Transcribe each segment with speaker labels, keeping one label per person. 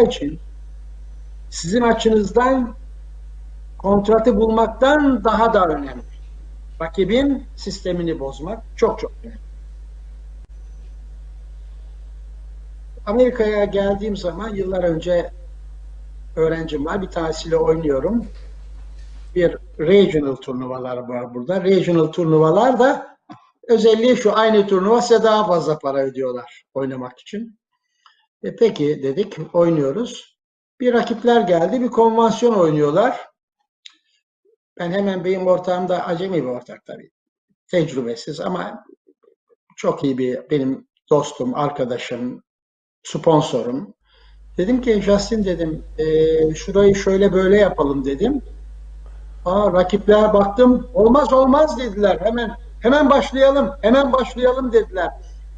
Speaker 1: için sizin açınızdan kontratı bulmaktan daha da önemli. Rakibin sistemini bozmak çok çok önemli. Amerika'ya geldiğim zaman yıllar önce öğrencim var. Bir tanesiyle oynuyorum. Bir regional turnuvalar var burada. Regional turnuvalar da özelliği şu aynı turnuva size daha fazla para ödüyorlar oynamak için. E peki dedik oynuyoruz. Bir rakipler geldi bir konvansiyon oynuyorlar. Ben hemen benim ortağım da acemi bir ortak tabii. Tecrübesiz ama çok iyi bir benim dostum, arkadaşım, sponsorum. Dedim ki Justin dedim e, şurayı şöyle böyle yapalım dedim. Aa, rakipler baktım olmaz olmaz dediler hemen hemen başlayalım hemen başlayalım dediler.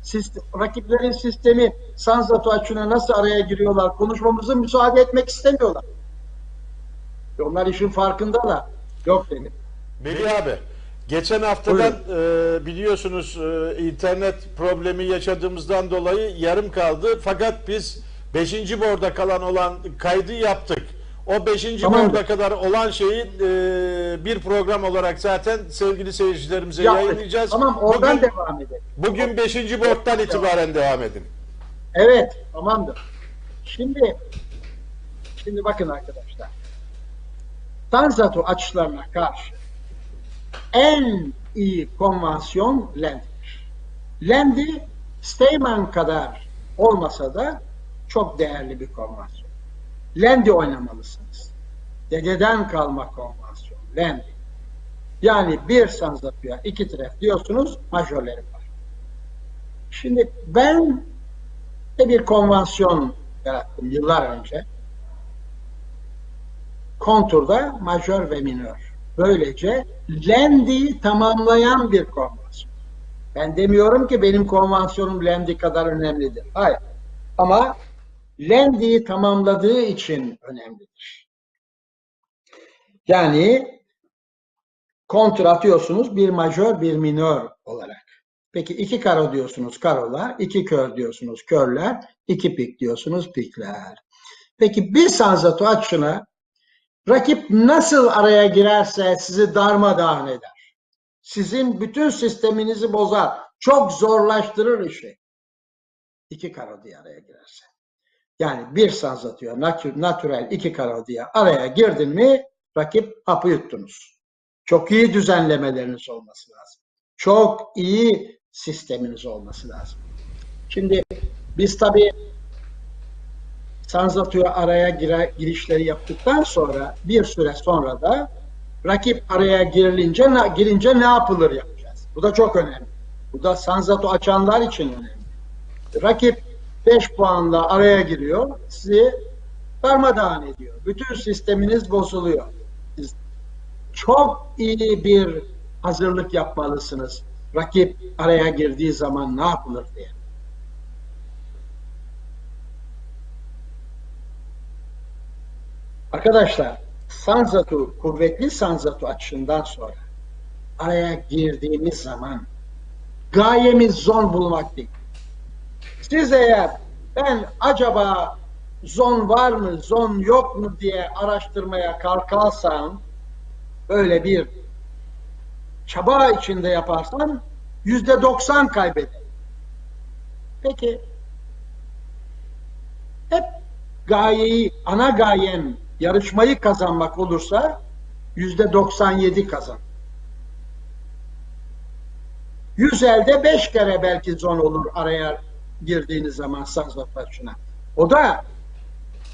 Speaker 1: Sistem, rakiplerin sistemi Sanzato açına nasıl araya giriyorlar konuşmamızı müsaade etmek istemiyorlar. Onlar işin farkındalar. Yok dedim.
Speaker 2: Melih abi, geçen haftadan e, biliyorsunuz e, internet problemi yaşadığımızdan dolayı yarım kaldı. Fakat biz 5. borda kalan olan kaydı yaptık. O 5.
Speaker 1: Tamam.
Speaker 2: kadar olan şeyi e, bir program olarak zaten sevgili seyircilerimize
Speaker 1: Yaptık.
Speaker 2: yayınlayacağız.
Speaker 1: Tamam oradan
Speaker 2: bugün,
Speaker 1: devam edelim.
Speaker 2: bugün 5. borddan itibaren devam edin.
Speaker 1: Evet, tamamdır. Şimdi şimdi bakın arkadaşlar. Tanzatu açılarına karşı en iyi konvansiyon Lendi'dir. Lendi Steyman kadar olmasa da çok değerli bir konvansiyon. Lendi oynamalısınız. Dededen kalma konvansiyon. Lendi. Yani bir Sanzatu'ya iki tref diyorsunuz, majörleri var. Şimdi ben de bir konvansiyon yarattım yıllar önce. Konturda majör ve minör. Böylece Lendi'yi tamamlayan bir konvansiyon. Ben demiyorum ki benim konvansiyonum Lendi kadar önemlidir. Hayır. Ama Lendi'yi tamamladığı için önemlidir. Yani kontur atıyorsunuz bir majör bir minör olarak. Peki iki karo diyorsunuz karolar, iki kör diyorsunuz körler, iki pik diyorsunuz pikler. Peki bir sanzato açına rakip nasıl araya girerse sizi darmadağın eder. Sizin bütün sisteminizi bozar. Çok zorlaştırır işi. İki karo diye araya girerse. Yani bir sanzatıyor natür, natürel iki karo diye araya girdin mi rakip hapı yuttunuz. Çok iyi düzenlemeleriniz olması lazım. Çok iyi sisteminiz olması lazım. Şimdi biz tabii Sanzatu'ya araya gire, girişleri yaptıktan sonra bir süre sonra da rakip araya girilince girince ne yapılır yapacağız. Bu da çok önemli. Bu da Sanzatu açanlar için önemli. Rakip 5 puanla araya giriyor, sizi darmadağın ediyor. Bütün sisteminiz bozuluyor. Siz çok iyi bir hazırlık yapmalısınız. Rakip araya girdiği zaman ne yapılır diye. Arkadaşlar, Sanzatu, kuvvetli Sanzatu açısından sonra araya girdiğimiz zaman gayemiz zon bulmak değil. Siz eğer ben acaba zon var mı, zon yok mu diye araştırmaya kalkarsan böyle bir çaba içinde yaparsan yüzde doksan kaybeder. Peki hep gayeyi, ana gayen yarışmayı kazanmak olursa yüzde doksan yedi kazan. Yüz elde beş kere belki zon olur araya girdiğiniz zaman sazlat başına. O da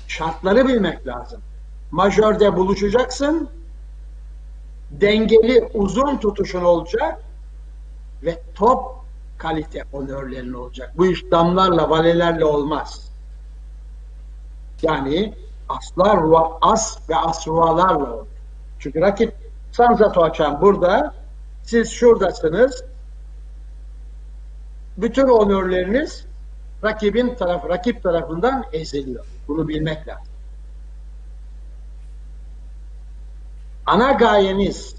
Speaker 1: şartları bilmek lazım. Majörde buluşacaksın, dengeli uzun tutuşun olacak ve top kalite onörlerin olacak. Bu iş damlarla, valelerle olmaz. Yani aslar, as ve asrualarla olur. Çünkü rakip Sanzato açan burada, siz şuradasınız, bütün onörleriniz rakibin tarafı, rakip tarafından eziliyor. Bunu bilmek lazım. Ana gayeniz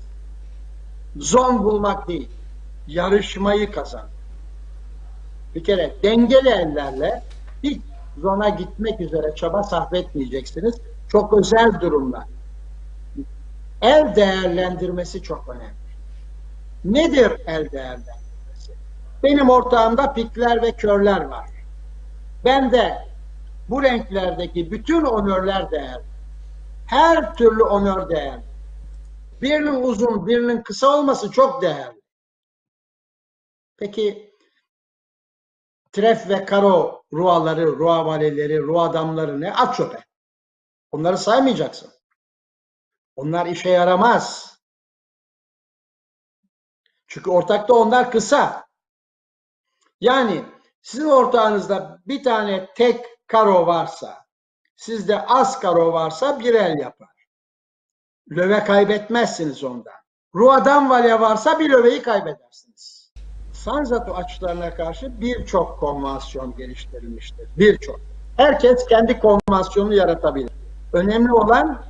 Speaker 1: zon bulmak değil, yarışmayı kazan. Bir kere dengeli ellerle hiç zona gitmek üzere çaba sarf etmeyeceksiniz. Çok özel durumlar. El değerlendirmesi çok önemli. Nedir el değerlendirmesi? Benim ortağımda pikler ve körler var. Bende bu renklerdeki bütün onörler değerli. Her türlü onör değerli. Birinin uzun, birinin kısa olması çok değerli. Peki tref ve karo ruaları, rua valeleri, rua damları ne? At çöpe. Onları saymayacaksın. Onlar işe yaramaz. Çünkü ortakta onlar kısa. Yani sizin ortağınızda bir tane tek karo varsa, sizde az karo varsa bir el yapar. Löve kaybetmezsiniz ondan. Ruadan valya varsa bir löveyi kaybedersiniz. Sanzatu açılarına karşı birçok konvansiyon geliştirilmiştir. Birçok. Herkes kendi konvansiyonunu yaratabilir. Önemli olan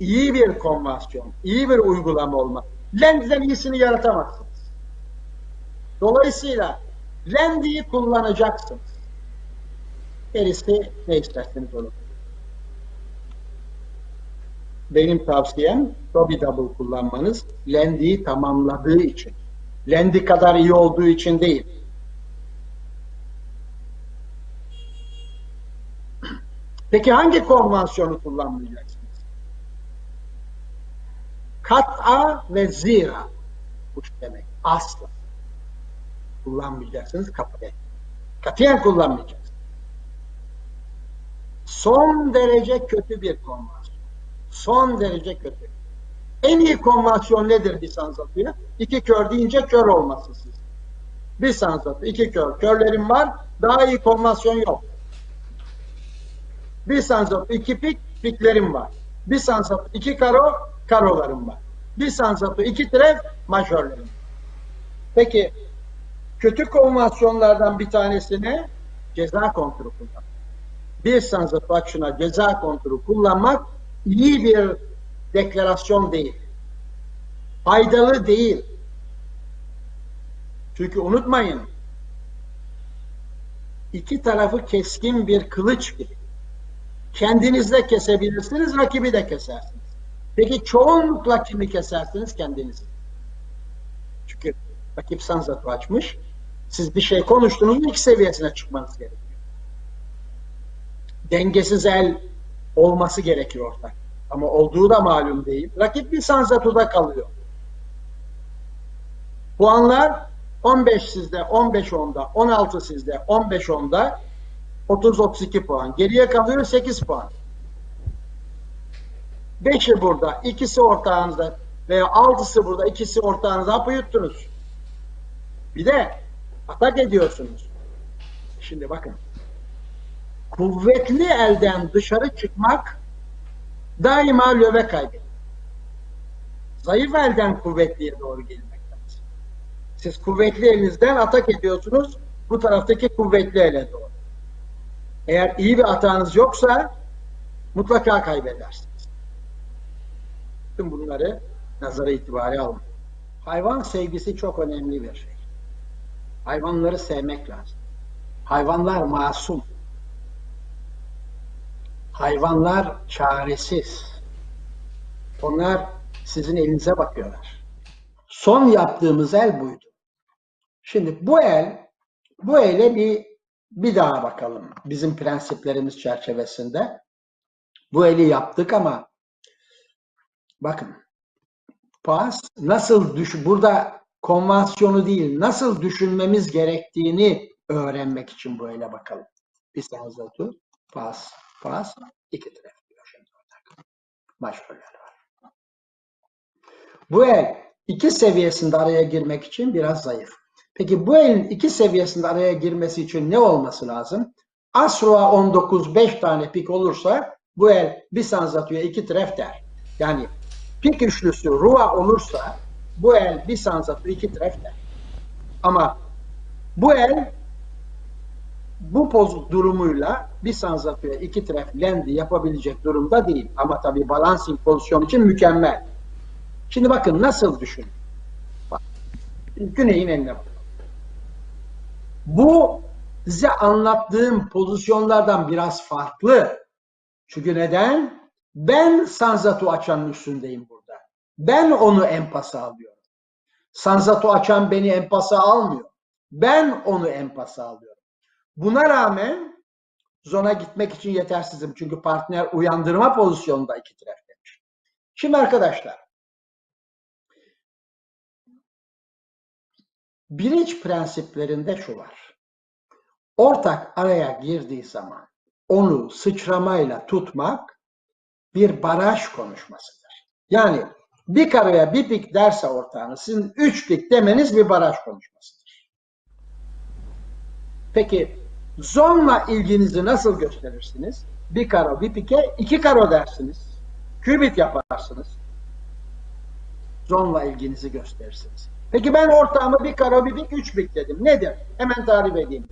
Speaker 1: iyi bir konvasyon, iyi bir uygulama olmak. Lend'den iyisini yaratamazsınız. Dolayısıyla Lendi'yi kullanacaksınız. Gerisi ne isterseniz onu. Benim tavsiyem Dobby Double kullanmanız Lendi'yi tamamladığı için. Lendi kadar iyi olduğu için değil. Peki hangi konvansiyonu kullanmayacaksınız? Kat'a ve zira. Bu demek. Asla. Kullanmayacaksınız kapıda. Katiyen kullanmayacaksınız. Son derece kötü bir konvasyon. Son derece kötü. En iyi konvasyon nedir bir sanzatüye? İki kör deyince kör olması siz. Bir sanzatü, iki kör. Körlerim var, daha iyi konvasyon yok. Bir sanzatü, iki pik, piklerim var. Bir sanzatü, iki karo, karolarım var. Bir sanzatü, iki tref, majörlerim var. Peki, kötü konvansiyonlardan bir tanesine ceza kontrolü kullanmak. Bir sanzatü açına ceza kontrolü kullanmak iyi bir deklarasyon değil. Faydalı değil. Çünkü unutmayın, iki tarafı keskin bir kılıç gibi. Kendiniz de kesebilirsiniz, rakibi de kesersiniz. Peki çoğunlukla kimi kesersiniz? Kendinizi. Çünkü rakip sanzatı açmış. Siz bir şey konuştunuz, ilk seviyesine çıkmanız gerekiyor. Dengesiz el olması gerekiyor ortak. Ama olduğu da malum değil. Rakip bir sanzatuda kalıyor. Puanlar 15 sizde, 15 onda, 16 sizde, 15 onda, 30-32 puan. Geriye kalıyor 8 puan. 5'i burada, ikisi ortağınızda veya 6'sı burada, ikisi ortağınızda hapı yuttunuz. Bir de atak ediyorsunuz. Şimdi bakın. Kuvvetli elden dışarı çıkmak daima löve kaybeder. Zayıf elden kuvvetliye doğru gelmek lazım. Siz kuvvetli elinizden atak ediyorsunuz, bu taraftaki kuvvetli ele doğru. Eğer iyi bir atağınız yoksa mutlaka kaybedersiniz. Tüm bunları nazara itibari alın. Hayvan sevgisi çok önemli bir şey. Hayvanları sevmek lazım. Hayvanlar masum. Hayvanlar çaresiz. Onlar sizin elinize bakıyorlar. Son yaptığımız el buydu. Şimdi bu el, bu ele bir bir daha bakalım. Bizim prensiplerimiz çerçevesinde. Bu eli yaptık ama bakın pas nasıl düş burada konvansiyonu değil nasıl düşünmemiz gerektiğini öğrenmek için bu ele bakalım. Bir sanzatı, pas, pas, iki tref diyor şimdi orada. Başroller var. Bu el iki seviyesinde araya girmek için biraz zayıf. Peki bu elin iki seviyesinde araya girmesi için ne olması lazım? Asro'a 19 5 tane pik olursa bu el bir sanzatuya iki tref der. Yani pik üçlüsü Rua olursa bu el bir sanzatu iki der. Ama bu el bu poz durumuyla bir sanzatuya iki tref lendi yapabilecek durumda değil. Ama tabii balancing pozisyon için mükemmel. Şimdi bakın nasıl düşün. Bak, Güney'in eline bakın. Bu size anlattığım pozisyonlardan biraz farklı. Çünkü neden? Ben Sanzatu açanın üstündeyim burada. Ben onu empasa alıyorum. Sanzatu açan beni empasa almıyor. Ben onu empasa alıyorum. Buna rağmen zona gitmek için yetersizim. Çünkü partner uyandırma pozisyonunda iki taraf demiş. Şimdi arkadaşlar bilinç prensiplerinde şu var. Ortak araya girdiği zaman onu sıçramayla tutmak bir baraj konuşmasıdır. Yani bir karaya bir pik derse ortağınız sizin üç pik demeniz bir baraj konuşmasıdır. Peki zonla ilginizi nasıl gösterirsiniz? Bir karo bir pike iki karo dersiniz. Kübit yaparsınız. Zonla ilginizi gösterirsiniz. Peki ben ortağımı bir karo bir pik üç pik dedim. Nedir? Hemen tarif edeyim.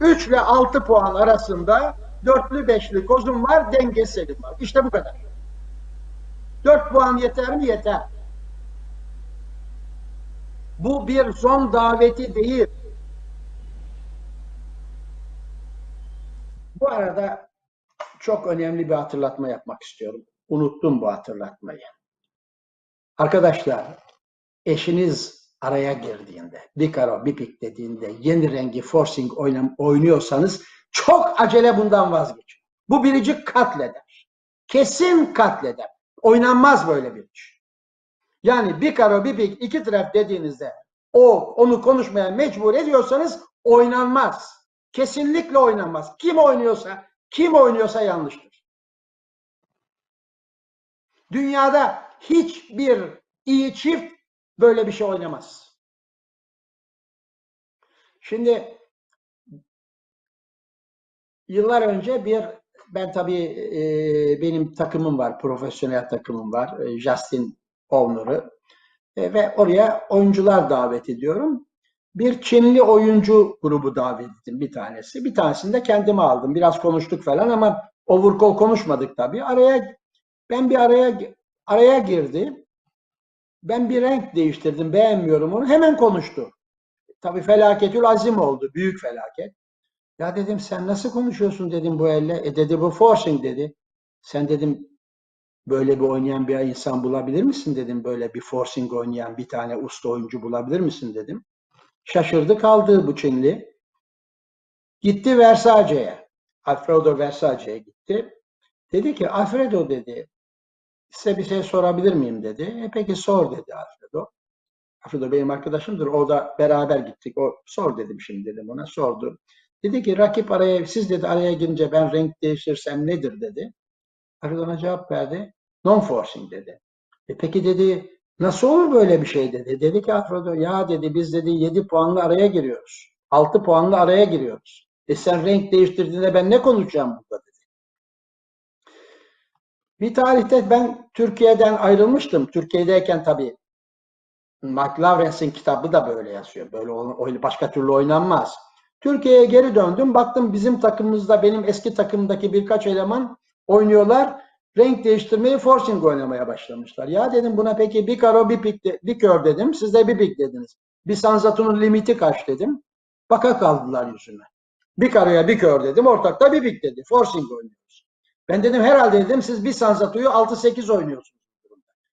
Speaker 1: 3 ile 6 puan arasında dörtlü beşli kozum var, dengeselim var. İşte bu kadar. 4 puan yeter mi? Yeter. Bu bir son daveti değil. Bu arada çok önemli bir hatırlatma yapmak istiyorum. Unuttum bu hatırlatmayı. Arkadaşlar, eşiniz araya girdiğinde, bir karo, bir pik dediğinde yeni rengi forcing oynuyorsanız çok acele bundan vazgeçin. Bu biricik katleder. Kesin katleder. Oynanmaz böyle bir iş. Yani bir karo, bir pik, iki taraf dediğinizde o onu konuşmaya mecbur ediyorsanız oynanmaz. Kesinlikle oynanmaz. Kim oynuyorsa, kim oynuyorsa yanlıştır. Dünyada hiçbir iyi çift böyle bir şey oynamaz. Şimdi yıllar önce bir ben tabii e, benim takımım var, profesyonel takımım var. E, Justin Owner'ı. E, ve oraya oyuncular davet ediyorum. Bir Çinli oyuncu grubu davet ettim bir tanesi. Bir tanesini de kendime aldım. Biraz konuştuk falan ama overcall konuşmadık tabii. Araya ben bir araya araya girdi. Ben bir renk değiştirdim, beğenmiyorum onu. Hemen konuştu. Tabii felaketül azim oldu, büyük felaket. Ya dedim sen nasıl konuşuyorsun dedim bu elle. E dedi bu forcing dedi. Sen dedim böyle bir oynayan bir insan bulabilir misin dedim. Böyle bir forcing oynayan bir tane usta oyuncu bulabilir misin dedim. Şaşırdı kaldı bu Çinli. Gitti Versace'ye. Alfredo Versace'ye gitti. Dedi ki Alfredo dedi size bir şey sorabilir miyim dedi. E peki sor dedi Alfredo. Alfredo benim arkadaşımdır. O da beraber gittik. O sor dedim şimdi dedim ona sordu. Dedi ki rakip araya siz dedi araya girince ben renk değiştirsem nedir dedi. Alfredo ona cevap verdi. Non forcing dedi. E peki dedi nasıl olur böyle bir şey dedi. Dedi ki Alfredo ya dedi biz dedi 7 puanlı araya giriyoruz. 6 puanlı araya giriyoruz. E sen renk değiştirdiğinde ben ne konuşacağım burada dedi. Bir tarihte ben Türkiye'den ayrılmıştım. Türkiye'deyken tabii Mark kitabı da böyle yazıyor. Böyle başka türlü oynanmaz. Türkiye'ye geri döndüm. Baktım bizim takımımızda benim eski takımdaki birkaç eleman oynuyorlar. Renk değiştirmeyi forcing oynamaya başlamışlar. Ya dedim buna peki bir karo bir pik de, bir kör dedim. Siz de bir pik dediniz. Bir Sanzatu'nun limiti kaç dedim. Baka kaldılar yüzüme. Bir karoya bir kör dedim. Ortakta bir pik dedi. Forcing oynuyoruz. Ben dedim herhalde dedim siz bir Sanzatu'yu 6-8 oynuyorsunuz.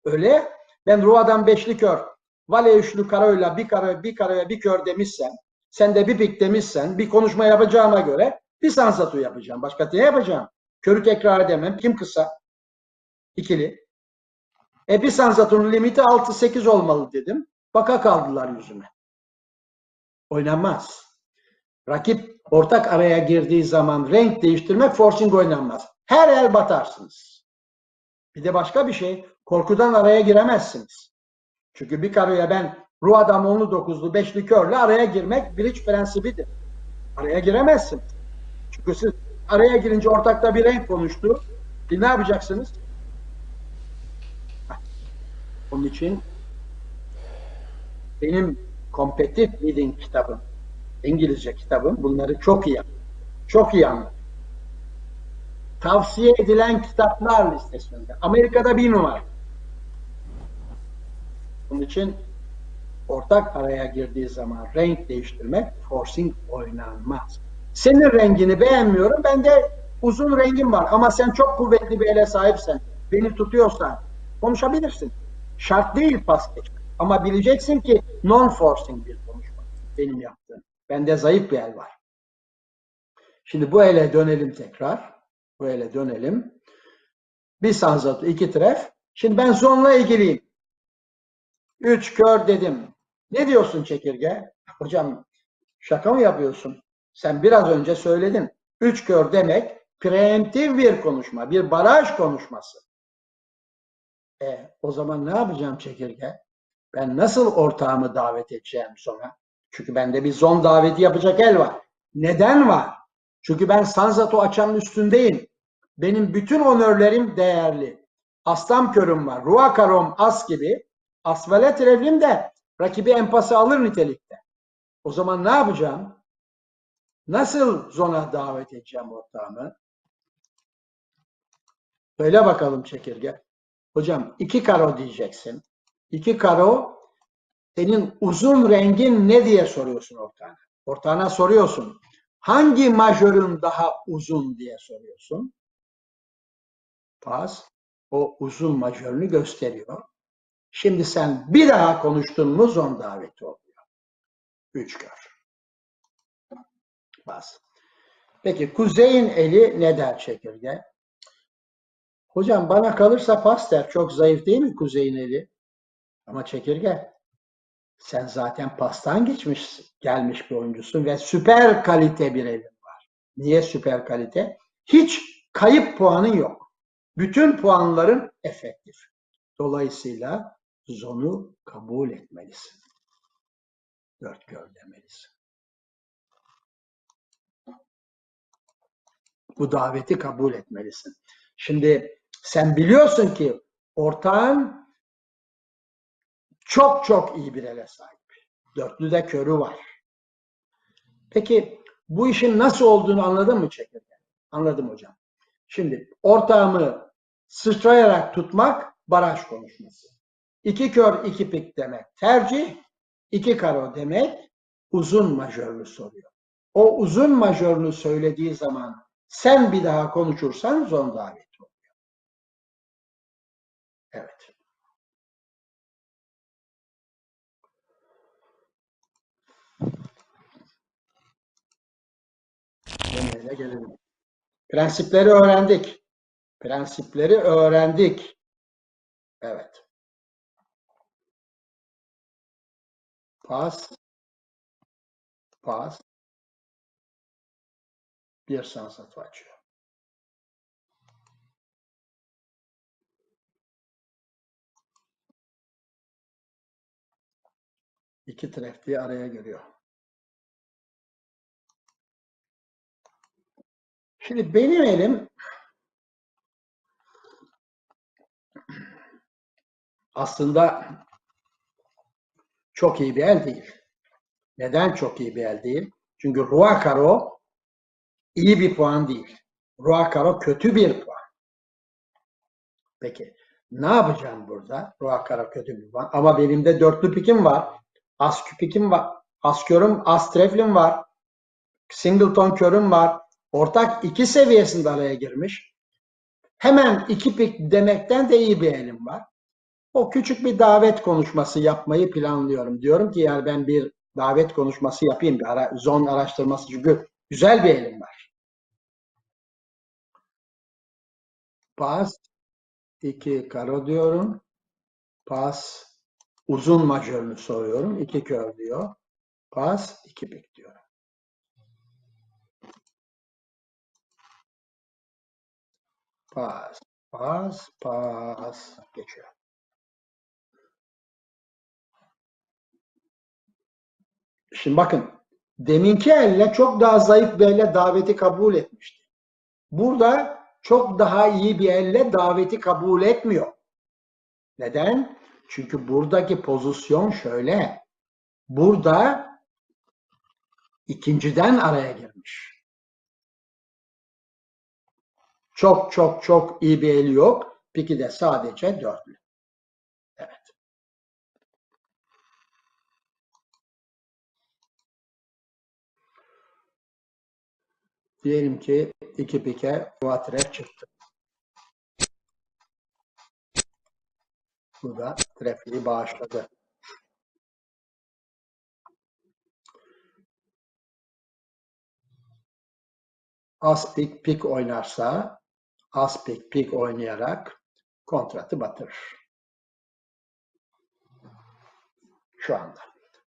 Speaker 1: Öyle. Ben Rua'dan beşli kör. Vale üçlü karoyla bir karo bir karoya bir kör demişsem sen de bir pik demişsen bir konuşma yapacağıma göre bir sansatu yapacağım. Başka ne yapacağım? Körü tekrar edemem. Kim kısa? İkili. E bir sansatunun limiti 6-8 olmalı dedim. Baka kaldılar yüzüme. Oynanmaz. Rakip ortak araya girdiği zaman renk değiştirmek forcing oynanmaz. Her el batarsınız. Bir de başka bir şey. Korkudan araya giremezsiniz. Çünkü bir karoya ben ruh adam onlu dokuzlu beşli körle araya girmek bridge prensibidir. Araya giremezsin. Çünkü siz araya girince ortakta bir renk konuştu. E ne yapacaksınız? Onun için benim Competitive Leading kitabım, İngilizce kitabım bunları çok iyi çok iyi anlar. Tavsiye edilen kitaplar listesinde. Amerika'da bir numara. Onun için ortak araya girdiği zaman renk değiştirmek forcing oynanmaz. Senin rengini beğenmiyorum. Ben de uzun rengim var ama sen çok kuvvetli bir ele sahipsen, beni tutuyorsan konuşabilirsin. Şart değil pas geçmek. Ama bileceksin ki non-forcing bir konuşma benim yaptığım. Bende zayıf bir el var. Şimdi bu ele dönelim tekrar. Bu ele dönelim. Bir sanzat, iki tref. Şimdi ben zonla ilgiliyim. Üç kör dedim. Ne diyorsun çekirge? Hocam şaka mı yapıyorsun? Sen biraz önce söyledin. Üç kör demek preemptif bir konuşma, bir baraj konuşması. E, o zaman ne yapacağım çekirge? Ben nasıl ortağımı davet edeceğim sonra? Çünkü bende bir zon daveti yapacak el var. Neden var? Çünkü ben Sanzato açanın üstündeyim. Benim bütün onörlerim değerli. Aslan körüm var. Ruakarom as gibi. Asvalet revlim de rakibi empası alır nitelikte. O zaman ne yapacağım? Nasıl zona davet edeceğim ortağımı? Söyle bakalım çekirge. Hocam iki karo diyeceksin. İki karo senin uzun rengin ne diye soruyorsun ortağına. Ortağına soruyorsun. Hangi majörün daha uzun diye soruyorsun. Pas o uzun majörünü gösteriyor. Şimdi sen bir daha konuştun mu zon daveti oluyor. Üç kör. Bas. Peki kuzeyin eli ne der çekirge? Hocam bana kalırsa pas der. Çok zayıf değil mi kuzeyin eli? Ama çekirge sen zaten pastan geçmiş gelmiş bir oyuncusun ve süper kalite bir elin var. Niye süper kalite? Hiç kayıp puanın yok. Bütün puanların efektif. Dolayısıyla zonu kabul etmelisin. Dört gör demelisin. Bu daveti kabul etmelisin. Şimdi sen biliyorsun ki ortağın çok çok iyi bir ele sahip. Dörtlüde körü var. Peki bu işin nasıl olduğunu anladın mı çekirge? Anladım hocam. Şimdi ortağımı sıçrayarak tutmak baraj konuşması. İki kör iki pik demek tercih, iki karo demek uzun majörlü soruyor. O uzun majörlü söylediği zaman sen bir daha konuşursan zon daveti oluyor. Evet. Deneyle gelelim. Prensipleri öğrendik. Prensipleri öğrendik. Evet. Pas. Pas. Bir sansat açıyor. İki treftiği araya giriyor. Şimdi benim elim aslında çok iyi bir el değil. Neden çok iyi bir el değil? Çünkü Rua Karo iyi bir puan değil. Rua Karo kötü bir puan. Peki ne yapacağım burada? Rua Karo kötü bir puan. Ama benim de dörtlü pikim var. As pikim var. As körüm, as treflim var. Singleton körüm var. Ortak iki seviyesinde araya girmiş. Hemen iki pik demekten de iyi bir elim var. O küçük bir davet konuşması yapmayı planlıyorum. Diyorum ki yani ben bir davet konuşması yapayım. Bir ara, zon araştırması çünkü güzel bir elim var. Pas, iki karo diyorum. Pas, uzun majörünü soruyorum. İki kör diyor. Pas, iki pik diyorum. Pas, pas, pas. Geçiyor. Şimdi bakın deminki elle çok daha zayıf bir elle daveti kabul etmişti. Burada çok daha iyi bir elle daveti kabul etmiyor. Neden? Çünkü buradaki pozisyon şöyle. Burada ikinciden araya girmiş. Çok çok çok iyi bir eli yok. Peki de sadece dörtlü. Diyelim ki iki pike Ruatref çıktı. Bu da trafiği bağışladı. Az pik pik oynarsa az pik pik oynayarak kontratı batırır. Şu anda.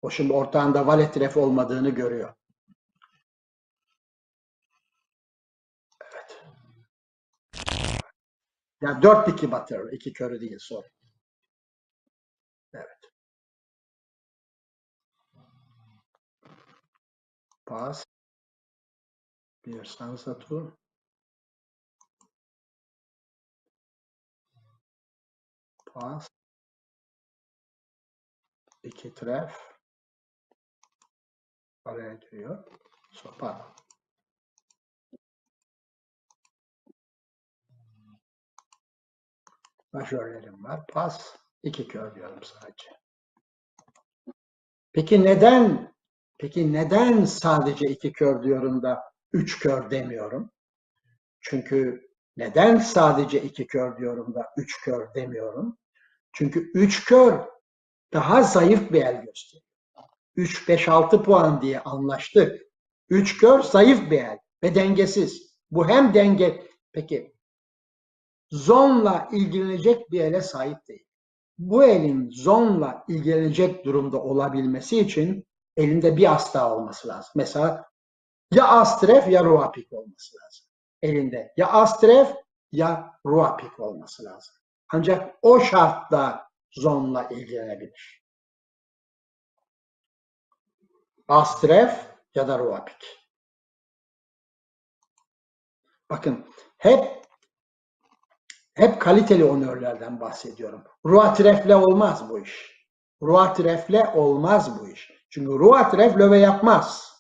Speaker 1: O şimdi ortağında valet ref olmadığını görüyor. Ya dört piki batırır. iki körü değil sorun. Evet. Pas. Bir sansatu. Pas. İki tref. Araya giriyor. Sonra pardon. Majörlerim var. Pas. iki kör diyorum sadece. Peki neden peki neden sadece iki kör diyorum da üç kör demiyorum? Çünkü neden sadece iki kör diyorum da üç kör demiyorum? Çünkü üç kör daha zayıf bir el gösteriyor. 3, 5, 6 puan diye anlaştık. 3 kör zayıf bir el ve dengesiz. Bu hem denge... Peki zonla ilgilenecek bir ele sahip değil. Bu elin zonla ilgilenecek durumda olabilmesi için elinde bir as daha olması lazım. Mesela ya astref ya ruapik olması lazım. Elinde ya astref ya ruapik olması lazım. Ancak o şartla zonla ilgilenebilir. Astref ya da ruapik. Bakın hep hep kaliteli onörlerden bahsediyorum. Ruatrefle olmaz bu iş. Ruatrefle olmaz bu iş. Çünkü ruatref löve yapmaz.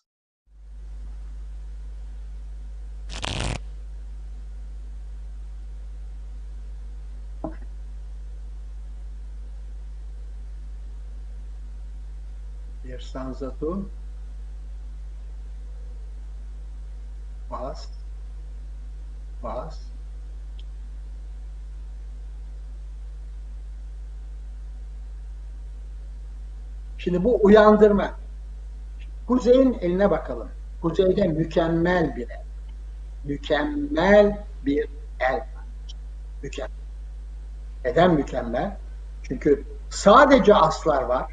Speaker 1: Bir sanzatu. Bas. Bas. Şimdi bu uyandırma. Kuzey'in eline bakalım. Kuzey'de mükemmel bir el. Mükemmel bir el. Mükemmel. Neden mükemmel? Çünkü sadece aslar var.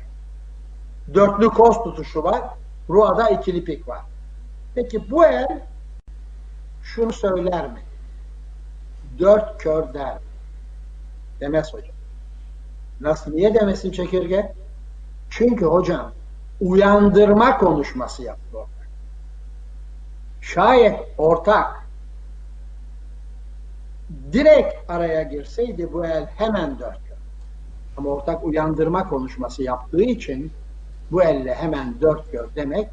Speaker 1: Dörtlü kos tutuşu var. Rua'da ikili pik var. Peki bu el şunu söyler mi? Dört kör der? Demez hocam. Nasıl? Niye demesin çekirge? Çünkü hocam uyandırma konuşması yaptı ortak. Şayet ortak direkt araya girseydi bu el hemen dört kök. Ama ortak uyandırma konuşması yaptığı için bu elle hemen dört kök demek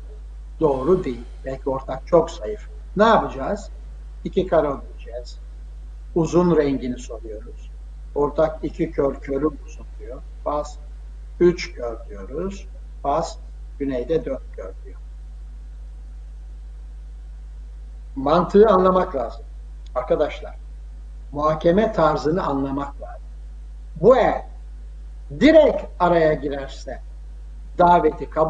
Speaker 1: doğru değil. Belki ortak çok zayıf. Ne yapacağız? İki karo diyeceğiz. Uzun rengini soruyoruz. Ortak iki kör körü bulsun diyor. Bazı 3 gör diyoruz. Fas güneyde 4 gör diyor. Mantığı anlamak lazım. Arkadaşlar muhakeme tarzını anlamak lazım. Bu el direkt araya girerse daveti kabul